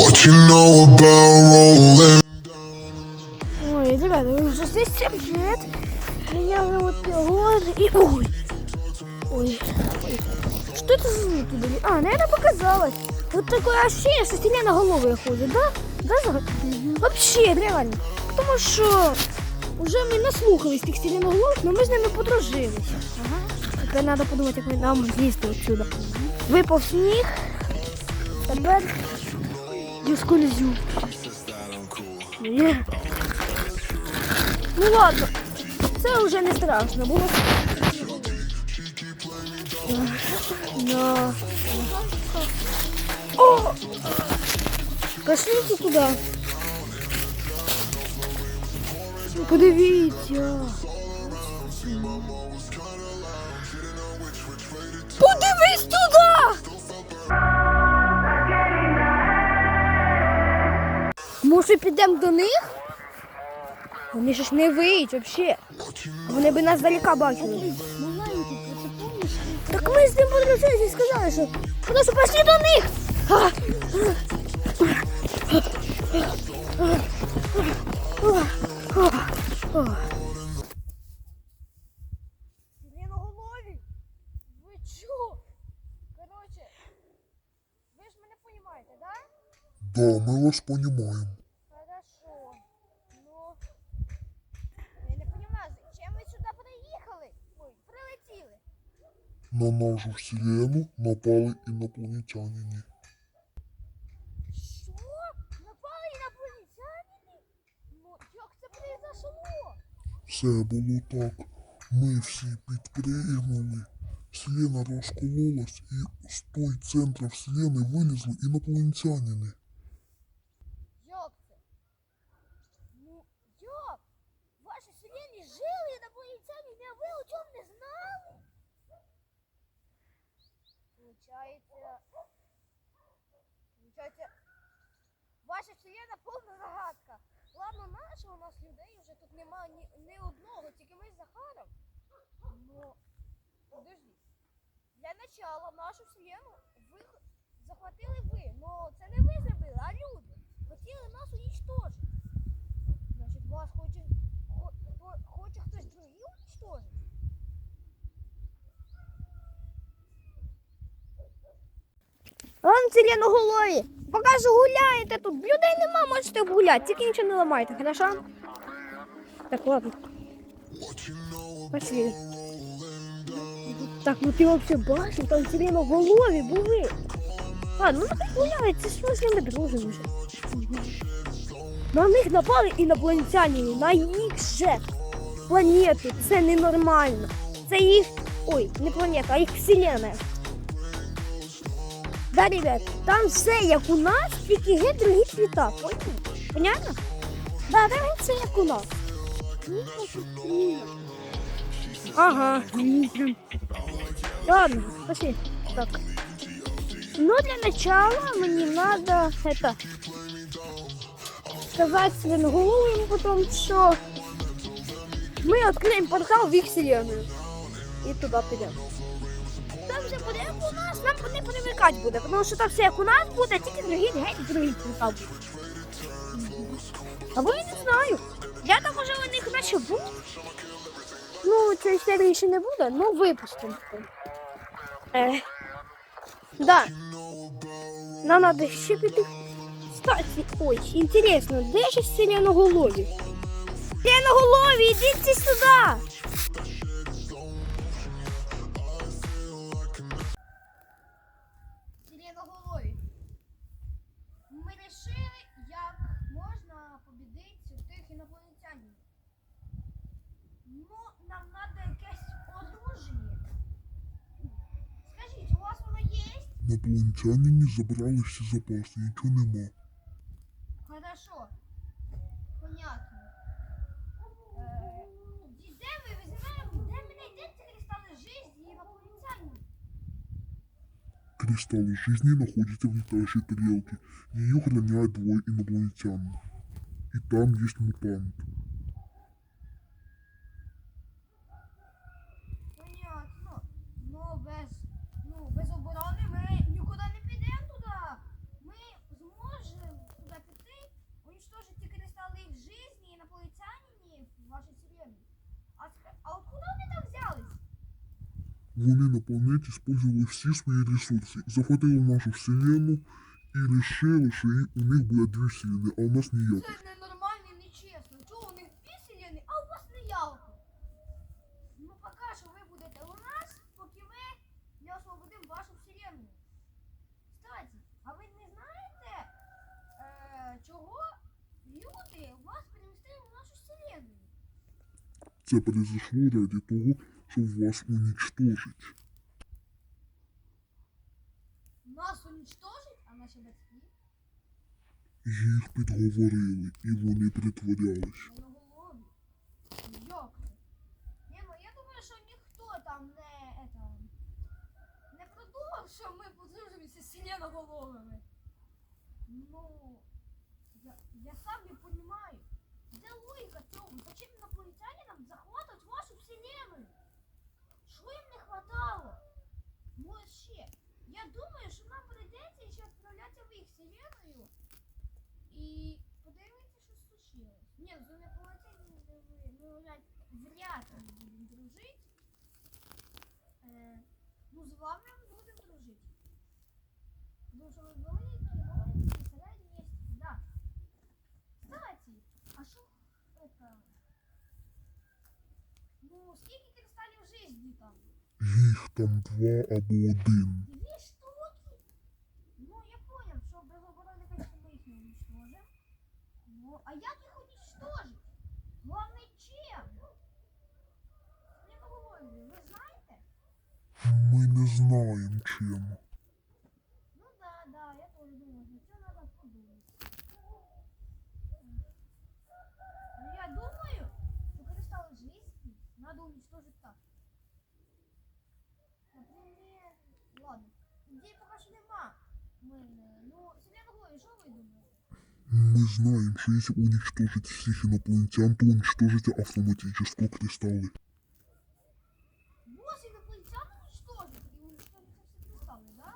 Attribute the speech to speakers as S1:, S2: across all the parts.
S1: What you know about rolling?
S2: Ой, ребята, вы уже здесь всем привет. Меня зовут Егор и... Ой. Ой. Ой. Что это за звуки были? А, наверное, показалось. Вот такое ощущение, что стене на голову ходит, да? Да, Зара? Вообще, реально. Тому що вже ми наслухались тих сиреноголових, але ми з ними подружилися. Ага. Тепер треба подумати, як ми нам злізти отсюда. Випав сніг. Тепер я скользю. Ні. Ну ладно, це вже не страшно було. На. О! Пошлите туди. Подивіться. Може підемо до них? Вони ж не виють взагалі. Вони би нас далека бачили. Так ми з ним подружилися і сказали, що просто пошли до них. Ви чо? Короче, ви ж мене розумієте, да?
S1: Да, мы вас понимаем.
S2: Хорошо. Ну, я не понимаю, зачем ви сюди приїхали? Ой, прилетіли.
S1: На нашу вселенную напали инопланетяне.
S2: Що? Напали інопланетяни? Ну, як це произошло?
S1: Все було так. Ми всі підпригнули. Вселена розкололась і з той центра вселеної вилізли інопланетянини.
S2: Як це? Ну, як? В вашій вселенні жили інопланетяни, а ви о цьому не знали? Получається... Получається... Ваша вселенна повна загадка. Ладно, наша у нас людей вже тут немає ні, ні одного, тільки ми з Захаром. Ну, подожди. Для начала нашу вселенну ви захватили ви. Ну, це не ви зробили, а люди. Хотіли нас уничтожити. Значить, вас хоче, хо, хо- хоче хтось другий уничтожити? Ладно, сиреноголові, поки що гуляєте тут. Людей нема, можете гуляти, тільки нічого не ламайте, хорошо? Так, ладно. Пошли. Так, ну ти вообще бачив, там сиреноголові були. Ладно, ну нехай гуляють, це ж ми з ними дружимо вже. На них напали інопланетяни, на їх же планети. Це ненормально. Це їх. Ой, не планета, а їх вселенная. Да, ребят, там все як у нас, тільки геть другі. Понятно? Да, там все як у нас. Ага. Ладно, пошли. Так. Ну, для начала мне надо это сказать головам потом, что мы откроем портал в их вселенную. И туда пойдем. Там у нас, нам не привикати буде, тому що там все як у нас буде, тільки другий геть другий портал буде. Або я не знаю. Я так уже у них наче був. Ну, цієї серії ще не буде, але випустимо. Е, да. Нам надо ще піти. Кстати, ой, интересно, де же сиреноголові? Сиреноголові, ідіть сюди!
S1: Інопланетянині забрали всі запаси, нічого нема.
S2: Хорошо. Понятно. Е, Де ви візьмемо, де ми знайдемо ці кристали житті і інопланетянів?
S1: Кристаллы жизни находятся в летающей тарелке. Ее охраняют двое инопланетян. И там есть мутант. Вони на планеті спользували всі свої ресурси, захватили нашу вселенну і вирішили, що у них буде дві вселенні, а у нас ніяких.
S2: Це ненормально і нечесно. Чого у них дві вселенні, а у вас не ялка? Ну поки що ви будете у нас, поки ми не освободимо вашу вселенную. Кстати, а ви не знаєте, е, чого люди вас перемістили в нашу вселенную?
S1: Це произошло ради того, щоб вас уничтожить.
S2: Нас уничтожить, а наші батьки
S1: Їх підговорили, і вони притворялись.
S2: на голові. Це? Ні, ну я думаю, що ніхто там не, это, не продумав, що ми подружимося з селеноголовими. Ну, я, я сам не понимаю. Де логіка цього? Зачем інопланетянам захватывать Ну а ще, я думаю, що нам прийдеться ще відправлятися в їх вселенную і подивитися, що случилось. Ні, з інопланетянами ми, ми вряд, вряд ли будемо дружити. Е, ну, з вами ми будемо дружити. Тому що ви великі, маленькі, середні є. Да. Кстати, а що это? Ну, скільки кристалів жизни там?
S1: Їх там два або один.
S2: Две штуки? Ну, я понял, що без конечно, мы их не уничтожим. Ну, а як їх уничтожить? Главное, чим? Не говорю, ви знаєте?
S1: Ми не знаємо чим.
S2: Мы, э, ну, Селена Глория, что вы думаете?
S1: Ми знаємо, що якщо уничтожить всіх інопланетян, то уничтожите автоматически кристалли.
S2: Босс инопланетян уничтожит и уничтожит все кристаллы, да?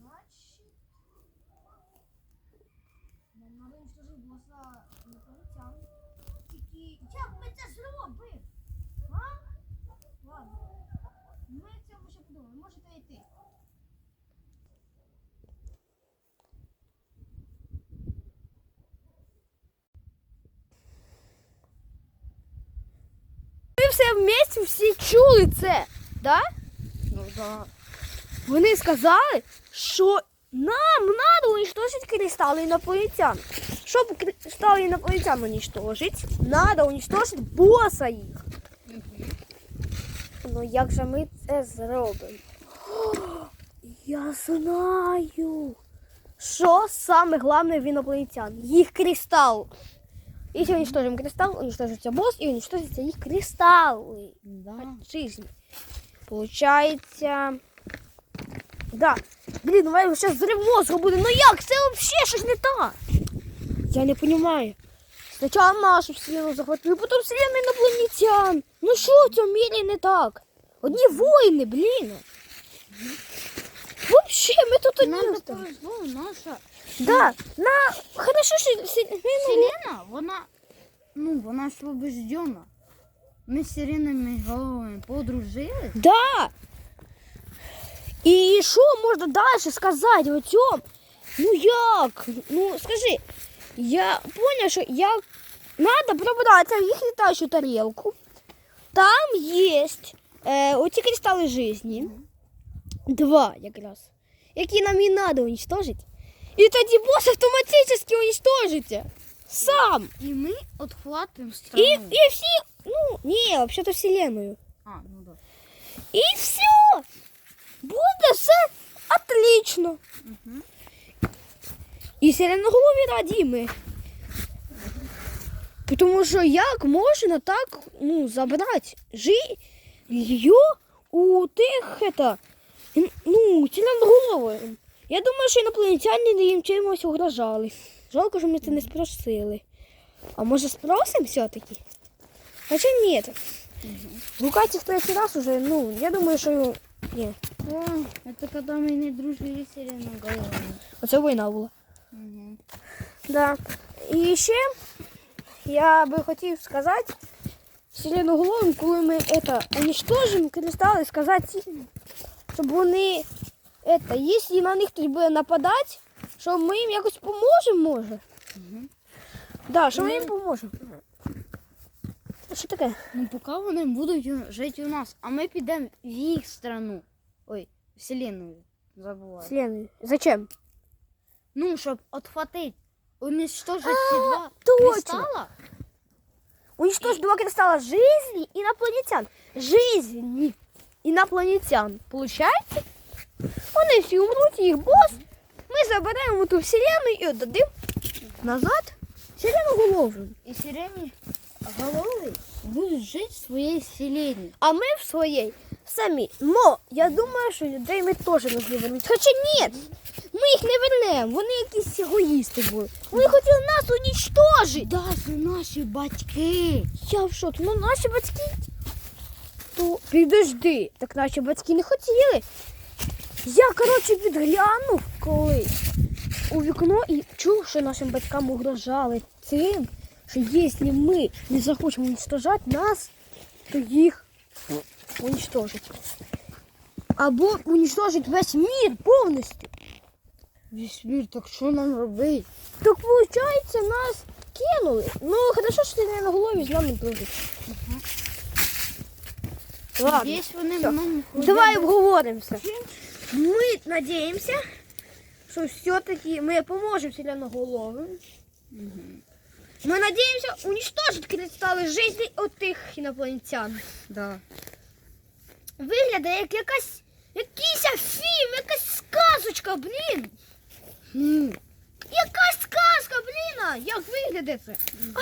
S2: Значит... Нам надо уничтожить босса инопланетян. Тільки як ми це зробимо? А? Ладно. Ми цьому ще подумаємо. Можете йти. все вместе всі чули це, да?
S3: Ну да.
S2: Вони сказали, що нам надо уничтожить кристаллы инопланетян. Чтобы кристаллы инопланетян уничтожить, надо уничтожить босса їх. Ну як же ми це зробимо? О, Я знаю. Що саме головне в інопланетян? Їх Если уничтожим кристалл, уничтожится босс и уничтожится их кристаллы
S3: Да.
S2: от жизни. Получается... Да. Блин, ну мене сейчас взрыв мозга буде. Ну як? Це вообще щось не так. Я не понимаю. Сначала нашу вселенную захватили, потом вселенную инопланетян. Ну що в цьому мірі не так? Одні воїни, блін. Вообще, ми тут одні.
S3: Нам
S2: остались.
S3: повезло, наша
S2: Да, на... Хорошо, що вселенную...
S3: Селена, вона, ну, вона освобождена. Ми з сиренами головами подружились.
S2: Да. І що можна далі сказати о цьому? Ну як? Ну скажи, я понял, що як надо пробратися в їх літаючу тарілку. Там є е, оці кристали жизни. Два якраз. Які нам і треба уничтожити. І тоді бос автоматично уничтожиться. Сам.
S3: І ми відхватуємо
S2: І,
S3: страну.
S2: і всі, ну, ні, взагалі-то вселенную.
S3: А, ну да.
S2: І все. Буде все отлично.
S3: Угу.
S2: І сиреноголові раді ми. Тому що як можна так ну, забрати жилье у тих это, ну, сиреноголових? Я думаю, що інопланетяни їм чимось угрожали. Жалко, що ми це не спросили. А може спросимо все-таки? Хоча ні. Гукати в третій раз уже, ну, я думаю, що ні.
S3: О, це коли ми не дружили з сиреноголовими.
S2: Оце війна була.
S3: Угу.
S2: Да. І ще я би хотів сказати Селеноголовим, коли ми это, уничтожимо кристали, сказати, щоб вони, это, якщо на них хтось буде нападати, що ми їм якось поможемо, може. Да, що ми їм поможемо. Що таке?
S3: Ну, поки вони будуть у- жити у нас, а ми підемо в їх страну. Ой, вселенную. Забуваю.
S2: Селеною. Зачем?
S3: Ну, щоб отхватити, уничтожити ці два
S2: точно.
S3: кристала.
S2: Уничтожить два кристалла жизни инопланетян. Жизни Инопланетян. Получается? Вони всі умруть, їх бос. Ми заберемо ту вселенну і віддадим назад Селеноголовим.
S3: І сирені голови будуть жити в своїй вселенні.
S2: А ми в своїй самі. Но я думаю, що людей ми теж не вернуть. Хоча ні, ми їх не вернемо. Вони якісь егоїсти були. Вони хотіли нас уничтожити.
S3: Да, це наші батьки.
S2: Я в шокі. Ну наші батьки. То підожди, так наші батьки не хотіли. Я, коротше, підглянув колись у вікно і чув, що нашим батькам угрожали цим, що якщо ми не захочемо уничтожати нас, то їх уничтожать. Або уничтожить весь мір повністю.
S3: Весь мір, так що нам робити?
S2: Так виходить, нас кинули. Ну, хорошо, що ти не на голові з нами дружиш. Ладно.
S3: Десь вони
S2: Всё.
S3: нам
S2: Давай обговоримося. Ми надіємося, що все-таки ми поможемо селяноголовим. Ми надіємося уничтожити кристали життя от тих інопланетян.
S3: Да.
S2: Виглядає як якась якийсь фільм, якась сказочка, блін. Якась сказка, блін! Як виглядає це? А,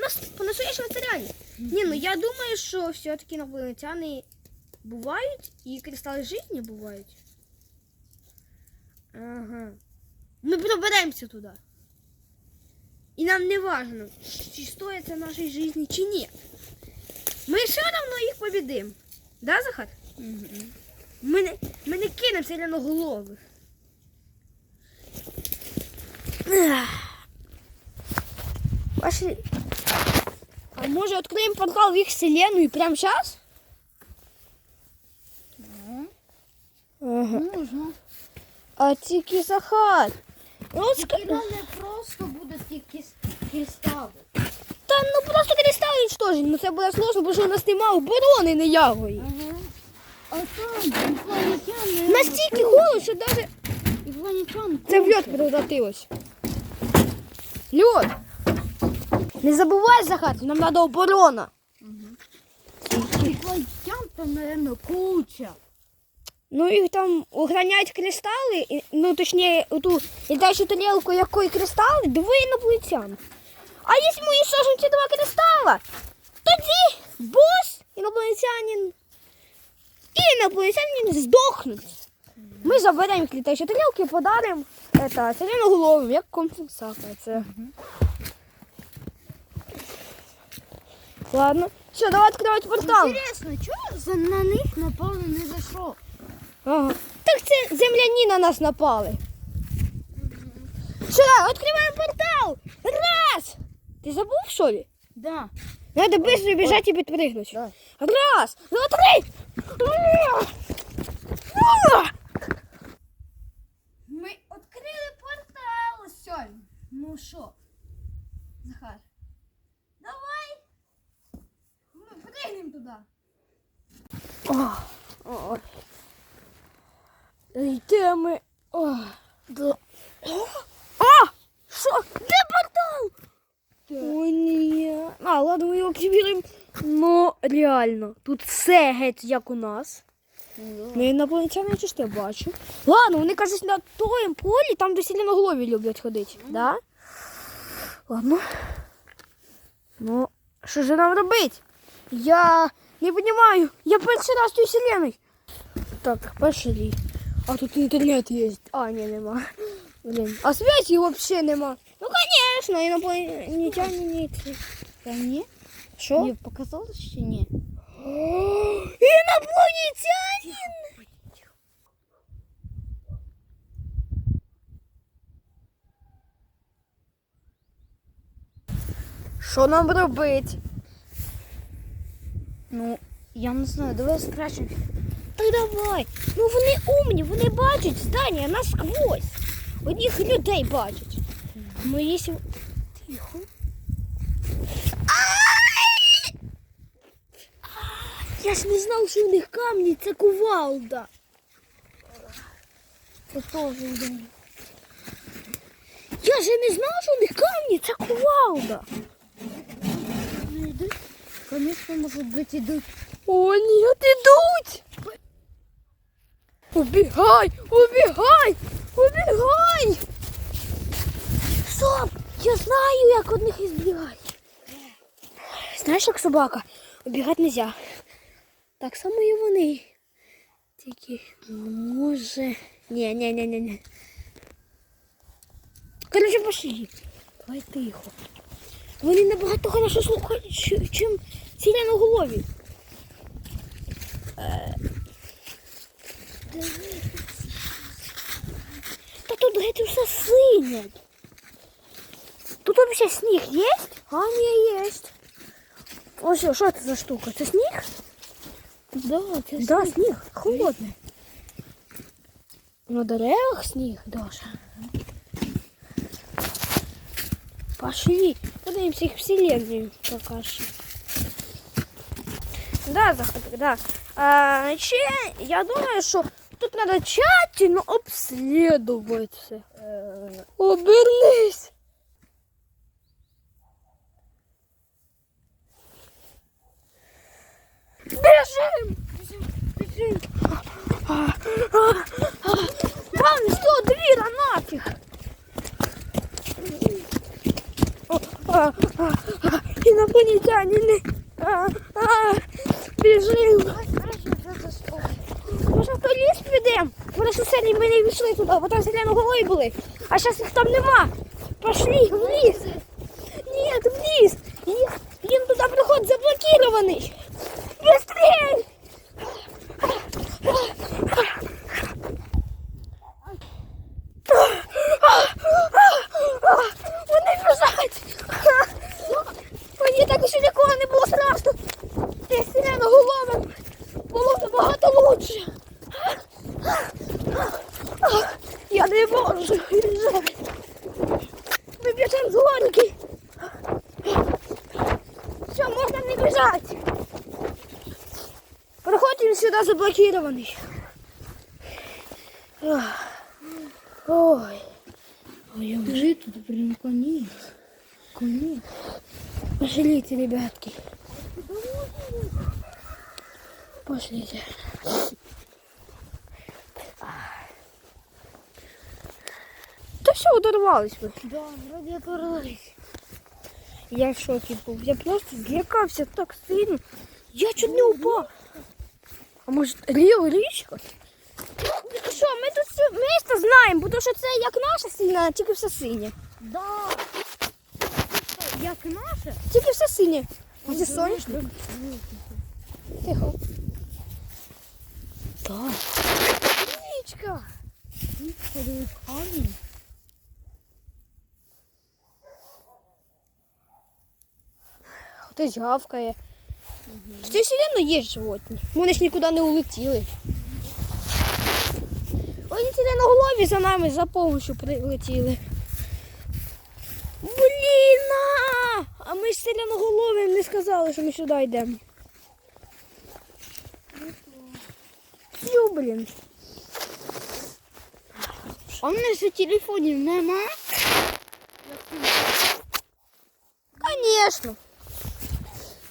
S2: нас по настоящему матеріалі. Ні, ну я думаю, що все-таки інопланетяни бувають і кристали життя бувають. Ага. Ми проберемося туди. І нам не важно, чи стоїть це нашій житті, чи ні. Ми все одно їх побідимо. Да, Захар? Ми не, ми не кинемо селяноголових. Пошли. А може відкриємо портал в їх вселенную прямо зараз?
S3: ну,
S2: Ага.
S3: можна.
S2: А тільки Захар. Ну.
S3: І нам не просто буде стільки кристалів.
S2: Та ну просто кристал уничтожить. Ну це буде сложно, бо що у нас немає оборони ніякої.
S3: Ага. А там інопланетяни.
S2: Настільки голод, що навіть
S3: Інопланетян.
S2: це в превратилось. Льод. Не забувай, Захар, нам треба оборона.
S3: Інопланетян там, наверное, куча.
S2: Ну їх там охороняють кристали, і- ну точніше, ту літаючу тарілку, якої кристали, двоє інопланетян. А якщо ми сожимо ці два кристала, тоді бос, інопланетянин і інопланетянин здохнуть. Ми заберемо їх літаючі тарілки подаримо это, сиреноголовим, як компенсація. Це. Ладно. Все, давай відкривати портал.
S3: Інтересно, чого за на них напали не за що?
S2: Ага. Так це земляні на нас напали. Сюда, відкриваємо портал! Раз! Ти забув, що ли?
S3: Да.
S2: Надо быстро бежать и подпрыгнуть.
S3: Да.
S2: Раз, два, три!
S3: Сьогодні. Ну що? Захар. Давай. Ми пригнемо туди.
S2: О, Йде ми. О, до... А! Що? Де портал? О, ні. А, ладно, ми його активуємо. Ну, реально, тут все геть як у нас. Ну, інопланетяни чи ж я бачу. Ладно, вони кажуть на тому полі, там де сіленоголові люблять ходити. Да? Ладно. Ну, що ж нам робити? Я не розумію. Я перший раз в цій вселенной. Так, пошли. А тут інтернет є. А, ні, нема. Блін. А связи взагалі нема. Ну, звісно, інопланетяни не ці.
S3: Та ні?
S2: Що?
S3: Мені показалось чи ні?
S2: Инопланетянин! Що нам робити?
S3: Ну, я не знаю, давай скрачемо.
S2: Та давай. Ну вони умні, вони бачать здання насквозь. Одних людей бачать. Ми якщо... Тихо. Я ж не знав, що у них камні це кувалда. Це теж. Я ж не знав, що у них камні це кувалда.
S3: Ну, йдуть. Конечно, може бути, йдуть.
S2: О, ні, ідуть! Убігай! Убігай! Убігай! Стоп! Я знаю, як одних ізбігати. Знаєш, як собака? Убігати не можна. Так само і вони. Тільки може. Ні, ні, ні, ні, ні. Короче, пошли. Давай тихо. Вони набагато хорошо слухають, чим- чим сіляноголові. Та тут геть все синє. Тут вообще сніг є? А, ні, є. Ось, що це за штука? Це сніг?
S3: Да, це
S2: Да, сніг. Холодний. На деревах сніг, Даша. Пошли. Подивимося їх вселенную пока що. Да, заходи, да. А, ще, я думаю, що тут треба тщательно обслідувати все. Обернись. Біжим! Біжим, біжим. Там що, двіра нафіг. О, а, а, а, Інопланетяни. А, а, Біжим. Може в той ліс підемо? Вони ж ми не війшли туди, бо там селяни голови були. А зараз їх там нема. Пошли в ліс. Ні, в ліс. Їм туди проход заблокирований. Быстрей! Вони біжать! Мені так ще ніколи не було страшно. Я сирена головом. Було набагато лучше. Я не можу. Ми біжимо з горки. Все, можна не біжати. Проход він сюди заблокирований. Ах. Ой. Ой,
S3: Скажи, тут прям конец. Конец.
S2: Пошлите, ребятки. Пошлите. Да все, удорвались вы.
S3: Да, вроде оторвались.
S2: Я в шоке був. Я просто злякався так сильно. Я чуть не упав. А може ріл річка? Що, ми тут все місто знаємо, бо то, що це як наша сильна, тільки все синє.
S3: Да. Як наша?
S2: Тільки все синє. А це соняшник? Тихо. Так. Річка.
S3: Ходили камінь.
S2: Хтось гавкає. В цій вселенной є животні. Вони ж нікуди не улетіли. Вони селеноголові за нами за помощью прилетіли. Блін! а! Ми ж селеноголовим не сказали, що ми сюди йдемо. Фу, блін.
S3: А в мене ж телефонів нема.
S2: Конечно.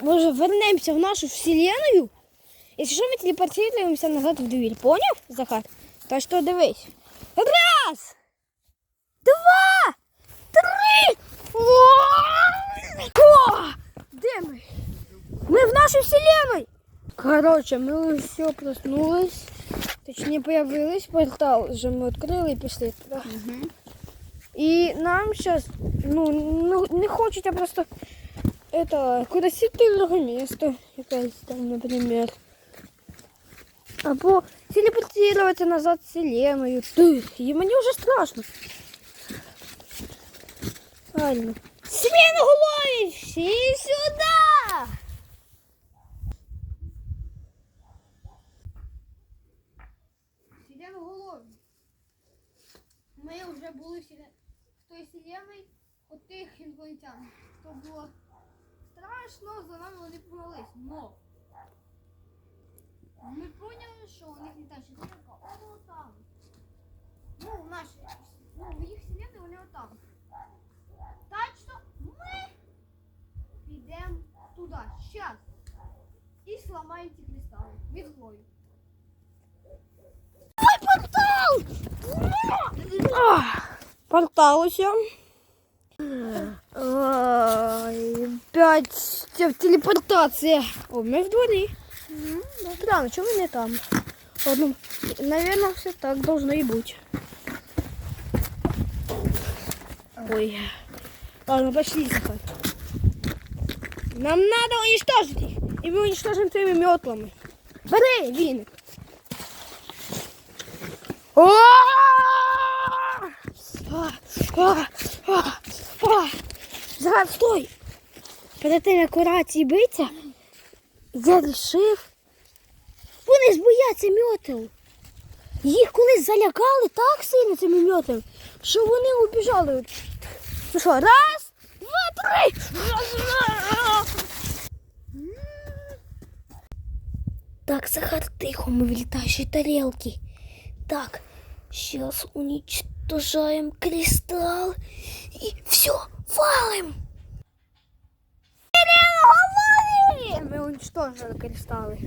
S2: Може, вернемося в нашу вселенную? Якщо що, ми телепортуємося назад в дверь. Поняв, Захар? Так що дивись. Раз! Два! Три! О! Де ми? Ми в нашій вселенной! Короче, ми все проснулись. Точніше, появились. Портал вже ми відкрили і пішли туди. І нам сейчас, ну, ну, не хочуть, а просто это, кудись йти в друге місто. Якесь там, наприклад. Або телепортироваться назад в вселенную. Ти, і мені вже страшно. Реально. Свиноголові, всі сюди!
S3: Сидять в голові. Ми вже були в той вселенной от тих інопланетян. То було страшно, за нами вони погнались. Но ми поняли, що у них літача тарілка о там. Ну, в нашій, ну, в їх вселенной вони отам. Так що ми підемо туди, щас. І зламаємо ці кристали від Хлої.
S2: Портал усе. П'ять те- телепортація. О, ми в дворі. Странно, чому ми не там? Ладно, наверное, все так должно и быть. Ой. Ладно, пошли искать. Нам надо уничтожить их. И мы уничтожим твоими метлами. Бери, веник. О! Зараз, стой! Перед тим, як рації биться, я рішив. Вони ж бояться мьотел. Їх колись залякали так сильно цими мьотелем, що вони убіжали. Ну що, раз, два, три. Так, Захар, тихо, мы в летающей. Так, сейчас уничтожаем кристалл и все, Валим! Ми уничтожили кристали.